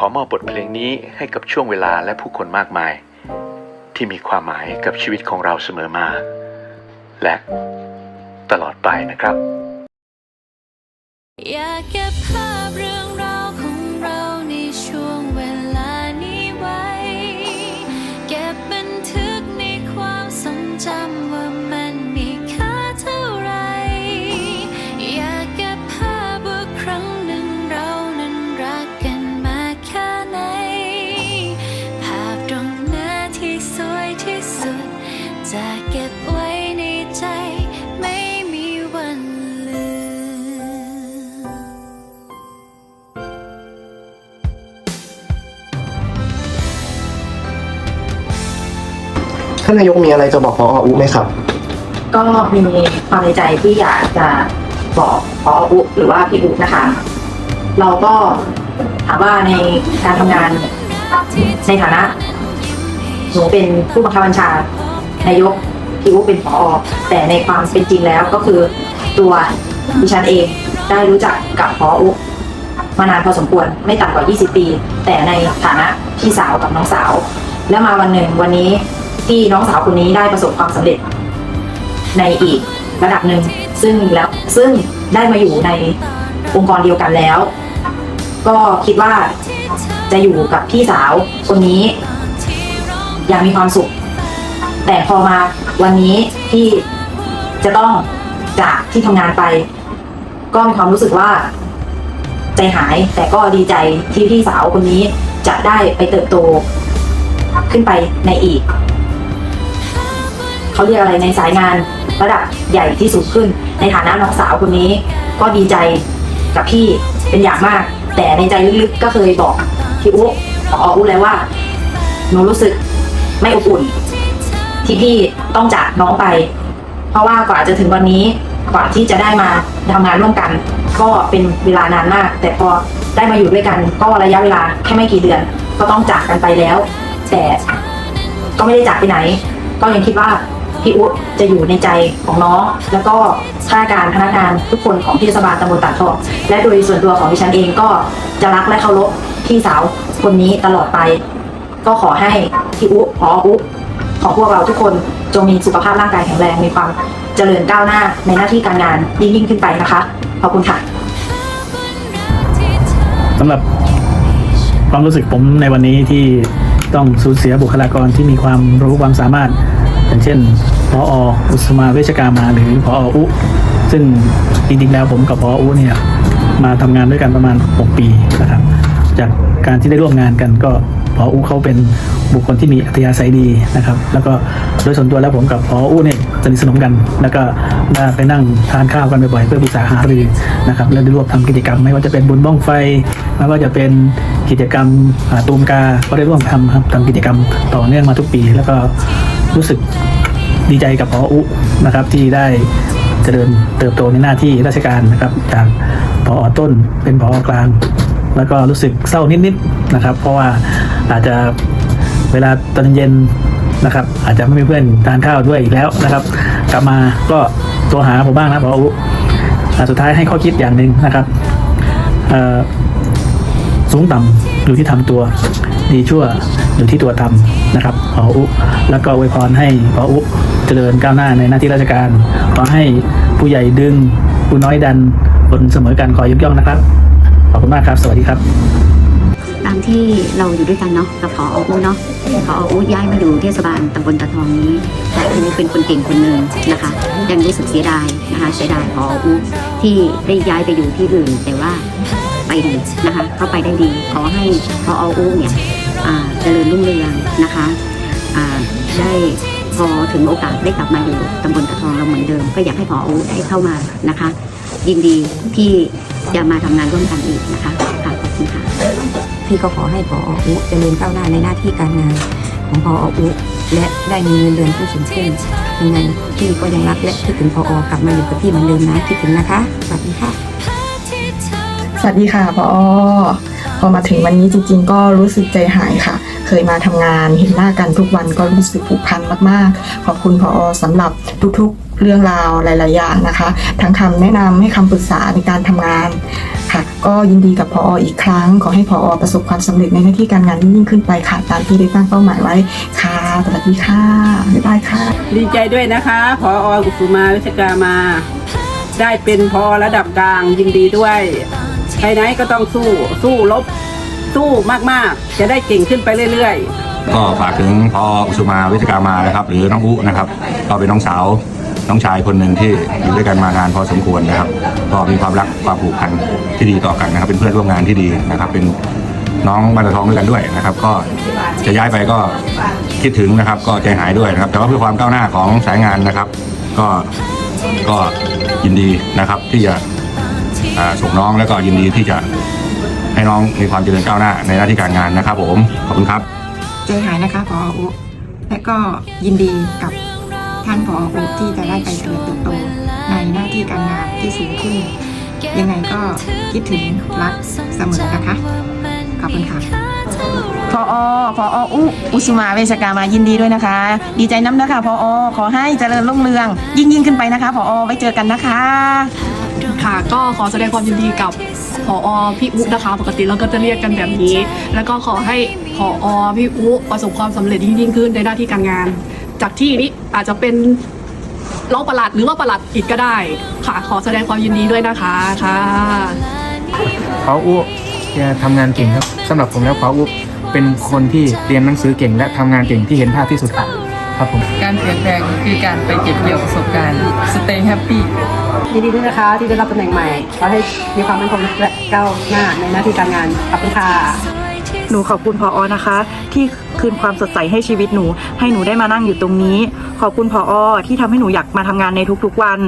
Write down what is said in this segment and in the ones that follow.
ขอมอบบทเพลงนี้ให้กับช่วงเวลาและผู้คนมากมาย ที่มีความหมายกับชีวิตของเราเสมอมา และตลอดไปนะครับ อยาก ท่านนายกมีอะไรจะบอกพออุไหมครับ ก็มีความในใจที่อยากจะบอกพออุหรือว่าพี่อุนะคะ เราก็ถามว่าในการทำงานในฐานะหนูเป็นผู้บังคับบัญชานายกพี่อุเป็นพอแต่ในความเป็นจริงแล้วก็คือตัวดิฉันเองได้รู้จักกับพออุมานานพอสมควรไม่ต่ำกว่า 20 ปี แต่ในฐานะพี่สาวกับน้องสาว แล้วมาวันหนึ่งวันนี้ที่น้องสาวคนนี้ได้ประสบความสำเร็จ ในอีกระดับหนึ่งซึ่งแล้วซึ่งได้มาอยู่ในองค์กรเดียวกันแล้ว ก็คิดว่าจะอยู่กับพี่สาวคนนี้ อย่างมีความสุข แต่พอมาวันนี้ที่จะต้องจากที่ทำงานไป ก็มีความรู้สึกว่า ใจหายแต่ก็ดีใจที่พี่สาวคนนี้จะได้ไปเติบโต ขึ้นไปในอีก เขาเรียกอะไรในสายงานระดับใหญ่ที่สูงขึ้น ในฐานะน้องสาวคนนี้ ก็ดีใจกับพี่เป็นอย่างมาก แต่ในใจลึกๆก็เคยบอกพี่อุ๊ขออุ๊แล้วว่าหนูรู้สึกไม่อบอุ่น ที่พี่ต้องจากน้องไป เพราะว่ากว่าจะถึงวันนี้กว่าที่จะได้มาทำงานร่วมกัน ก็เป็นเวลานานมาก แต่พอได้มาอยู่ด้วยกัน ก็ระยะเวลาแค่ไม่กี่เดือน ก็ต้องจากกันไปแล้ว แต่ก็ไม่ได้จากไปไหน ก็ยังคิดว่าพี่อุ๊จะอยู่ในใจของน้อง แล้วก็ข้าราชการพนักงานทุกคนของเทศบาลตำบลตาดทองและโดยส่วนตัวของดิฉันเองก็จะรักและเคารพพี่สาวคนนี้ตลอดไป ก็ขอให้พี่อุ๊พออุ๊ของพวกเราทุกคนจงมีสุขภาพร่างกายแข็งแรงมีความเจริญก้าวหน้าในหน้าที่การงานยิ่งยิ่งขึ้นไปนะคะขอบคุณค่ะสำหรับความรู้สึกผมในวันนี้ที่ ต้องสูญเสียบุคลากรที่มีความรู้ความสามารถ อย่างเช่นพออุสมาเวชกามาหรือพออุ ซึ่งจริงๆแล้วผมกับพออุเนี่ยมาทำงานด้วยกันประมาณ 6 ปีนะครับ จากการที่ได้ร่วมงานกันก็พออุเขาเป็นบุคคลที่มีอัธยาศัยดีนะครับ แล้วก็โดยส่วนตัวแล้วผมกับพออุเนี่ย สนิทสนมกัน แล้วก็ได้ไปนั่งทานข้าวกันบ่อยๆเพื่อปรึกษาหารือนะครับและได้ร่วมทำกิจกรรมไม่ว่าจะเป็นบุญบ้องไฟไม่ว่าจะเป็นกิจกรรมตูมกา ก็ได้ร่วมทำครับทำกิจกรรมต่อเนื่องมาทุกปี แล้วก็รู้สึกดีใจกับพออุนะครับที่ได้เจริญเติบโตในหน้าที่ราชการนะครับ จากพอต้นเป็นพอกลาง แล้วก็รู้สึกเศร้านิดๆนะครับ เพราะว่าอาจจะเวลาตอนเย็น นะครับ อาจจะไม่มีเพื่อนทานข้าวด้วยอีกแล้วนะครับ กลับมาก็โทรหาผมบ้างนะพออุสุดท้ายให้ข้อคิดอย่างหนึ่งนะครับสูงต่ำอยู่ที่ทำตัวดีชั่วอยู่ที่ตัวทำนะครับขออุแล้วก็อวยพรให้ขออุเจริญก้าวหน้าในหน้าที่ราชการขอให้ผู้ใหญ่ดึงผู้น้อยดันบนเสมอกันขอยกย่องนะครับ ขอบคุณมากครับ สวัสดีครับ ตามที่เราอยู่ด้วยกันเนาะกับพออู้เนาะพออู้ย้ายมาอยู่เทศบาลตำบลตะทองนี้แต่อู้เป็นคนเก่งคนหนึ่งนะคะยังรู้สึกเสียดายนะคะเสียดายพออู้ที่ได้ย้ายไปอยู่ที่อื่น แต่ว่าไปดีนะคะเข้าไปได้ดีขอให้พออู้เนี่ยเจริญรุ่งเรืองนะคะได้พอถึงโอกาสได้กลับมาอยู่ตำบลตะทองเราเหมือนเดิม ก็อยากให้พออู้ได้เข้ามานะคะ ยินดีที่จะมาทำงานร่วมกันอีกนะคะค่ะขอบคุณค่ะ พี่ก็ขอให้พออุเจริญก้าวหน้าในหน้าที่การงานของพออุและได้มีเงินเดือนที่สูงขึ้นยังไงพี่ก็ยังรักและคิดถึงพอกลับมาอยู่กับพี่เหมือนเดิมนะคิดถึงนะคะสวัสดีค่ะ สวัสดีค่ะพอพอมาถึงวันนี้จริง ๆ ก็รู้สึกใจหายค่ะ เคยมาทำงานเห็นหน้ากันทุกวันก็รู้สึกผูกพันมากๆ ขอบคุณพอสำหรับทุกๆเรื่องราวหลาย ๆ อย่างนะคะ ทั้งคำแนะนำให้คำปรึกษาในการทำงาน ก็ยินดีกับพออีกครั้ง ขอให้พอประสบความสำเร็จในหน้าที่การงานยิ่งขึ้นไปค่ะตามที่ได้ตั้งเป้าหมายไว้ค่ะสวัสดีค่ะบ๊ายบายค่ะ ดีใจด้วยนะคะพออุสุมาวิชกามา ได้เป็นพอระดับกลางยินดีด้วยไปไหนก็ต้องสู้สู้ลบสู้มากๆ จะได้เก่งขึ้นไปเรื่อย ๆ ก็ฝากถึงพออุสุมาวิชกามานะครับ หรือน้องอุนะครับก็เป็นน้องสาว น้องชายคนหนึ่งที่อยู่ด้วยกันมานานพอสมควรนะครับ ก็มีความรักความผูกพันที่ดีต่อกันนะครับ เป็นเพื่อนร่วมงานที่ดีนะครับ เป็นน้องบรรทองด้วยกันด้วยนะครับ ก็จะย้ายไปก็คิดถึงนะครับ ก็ใจหายด้วยนะครับ แต่ว่าเพื่อความก้าวหน้าของสายงานนะครับ ก็ก็ยินดีนะครับที่จะส่งน้องแล้วก็ยินดีที่จะให้น้องมีความเจริญก้าวหน้าในหน้าที่การงานนะครับ ผมขอบคุณครับ ใจหายนะคะพอและก็ยินดีกับ ท่านพออุที่จะได้ไปเจริญเติบโตในหน้าที่การงานที่สูงขึ้น ยังไงก็คิดถึงรักเสมอนะคะ ขอบคุณค่ะพอพออุอุสมาเวชกามายินดีด้วยนะคะ ดีใจน้ำนะคะพอขอให้เจริญรุ่งเรือง ยิ่งยิ่งขึ้นไปนะคะพอไว้เจอกันนะคะ ค่ะก็ขอแสดงความยินดีกับผอพี่อุ๊นะคะ ปกติเราก็จะเรียกกันแบบนี้ แล้วก็ขอให้ผอพี่อุ๊ประสบความสำเร็จยิ่งยิ่งขึ้นในหน้าที่การงาน จากที่นี้อาจจะเป็นรองประหลัดหรือว่าประหลัดอีกก็ได้ ค่ะ ขอแสดงความยินดีด้วยนะคะค่ะพออุแกทำงานเก่งครับสำหรับผมแล้วพออุเป็นคนที่เรียนหนังสือเก่ง และทำงานเก่งที่เห็นภาพที่สุดครับครับผมการเปลี่ยนแปลงคือการไปเก็บเกี่ยวประสบการณ์ stay happy ยินดีด้วยนะคะที่ได้รับตำแหน่งใหม่ขอให้มีความมั่นคงและก้าวหน้าในหน้าที่การงานขอบคุณค่ะ หนูขอบคุณพออนะคะ ที่คืนความสดใสให้ชีวิตหนู ให้หนูได้มานั่งอยู่ตรงนี้ ขอบคุณพออที่ทำให้หนูอยากมาทำงานในทุกๆวัน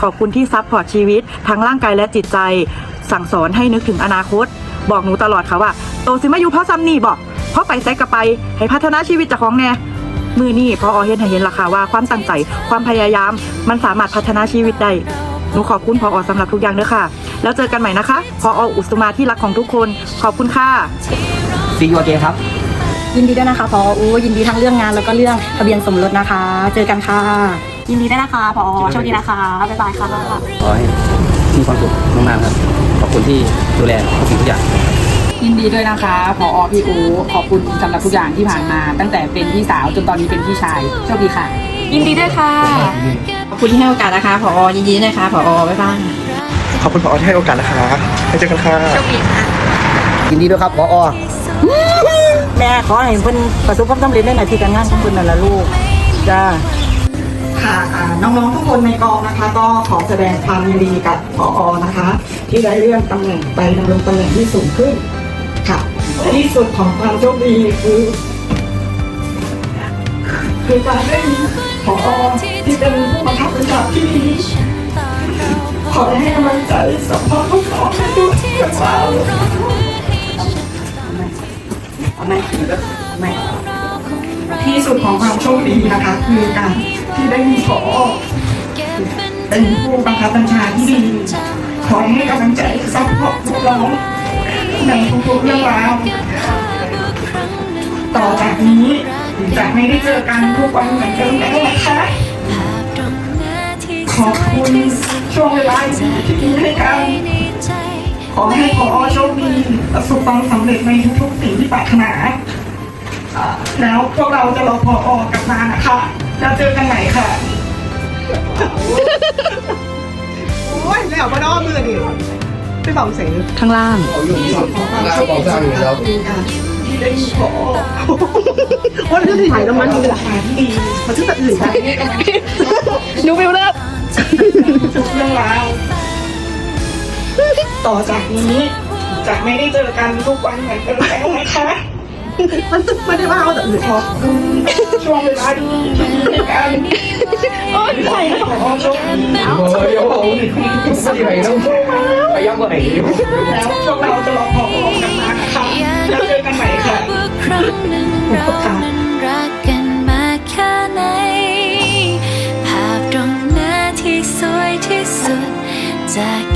ขอบคุณที่ซัพพอร์ตชีวิตทั้งร่างกายและจิตใจ สั่งสอนให้นึกถึงอนาคต บอกหนูตลอดค่ะว่า โตสิมาอยู่เพราะซ้ำนี่บอกเพราะไปแซกกะไป ให้พัฒนาชีวิตจากของแน่มือนี่พออเห็นเห็นราคาว่าความตั้งใจความพยายามมันสามารถพัฒนาชีวิตได้หนูขอบคุณพออสำหรับทุกอย่างเด้อค่ะ แล้วเจอกันใหม่นะคะพออุสมาที่รักของทุกคน ขอบคุณค่ะ ซีอูเกครับ ยินดีด้วยนะคะพออูยินดีทั้งเรื่องงานแล้วก็เรื่องทะเบียนสมรสนะคะ เจอกันค่ะ ยินดีด้วยนะคะพอโชคดีนะคะ บ๊ายบายค่ะขอให้มีความสุขมากๆครับ ขอบคุณที่ดูแลทุกสิ่งทุกอย่างยินดีด้วยนะคะผอพี่อูขอบคุณสำหรับทุกอย่างที่ผ่านมา ตั้งแต่เป็นพี่สาวจนตอนนี้เป็นพี่ชายโชคดีค่ะ ยินดีด้วยค่ะ ขอบคุณที่ให้โอกาสนะคะ พอยินดีด้วยนะคะ พอบ๊ายบายขอบคุณพอที่ให้โอกาสนะคะให้เจอกันค่ะยินดีด้วยครับพอ แม่ขอให้เพิ่นประสบความสำเร็จในหน้าที่การงานของเพิ่นนั่นล่ะลูกจ้าค่ะอ่าน้องๆทุกคนในกองนะคะ ก็ขอแสดงความยินดีกับพออนะคะ ที่ได้เลื่อนตำแหน่งไปดำรงตำแหน่งที่สูงขึ้นค่ะและที่สุดของความโชคดีคือคือการได้มีพอที่เป็นผู้บังคับบัญชาที่ดีขอให้กำลังใจสัมภาษณ์ทุกคนให้ด้วยกับ เราที่สุดของความโชคดีนะคะ คือการที่ได้มีพอเป็นผู้บังคับบัญชาที่ดีคอยให้กำลังใจซัพพอร์ตพวกเราในทุกๆเรื่องราวต่อจากนี้จะไม่ได้เจอกันทุกวันเหมือนเดิมแล้วนะคะขอบคุณช่วงเวลาที่มีให้กัน ขอให้พอโชคดีประสบความสำเร็จในทุกๆสิ่งที่ปรารถนาแล้วพวกเราจะรอพอออกลับมานะคะ แล้วเจอกันไหนค่ะ โอ้ยแล้วมาน้อมือดิไปเบาเสียงข้างล่างที่ได้มีพอโอ้ยเรื่องถ่ายแล้วมันมีราคาที่ดีมันชื่อแบบอื่นได้หนูไปเลิก ทุกเรื่องราว ต่อจากนี้จะไม่ได้เจอกันทุกวันเหมือนเดิมแล้วนะคะมันตึกไม่ได้ว่าเอาแต่หรือพอช่วงเวลาดีกันโอ้ยใส่ของช่วงแล้วใส่ไปต้องไปยักษ์ไหนแล้วช่วงเราจะรอพอกันนะคะแล้วเจอกันใหม่ค่ะจาก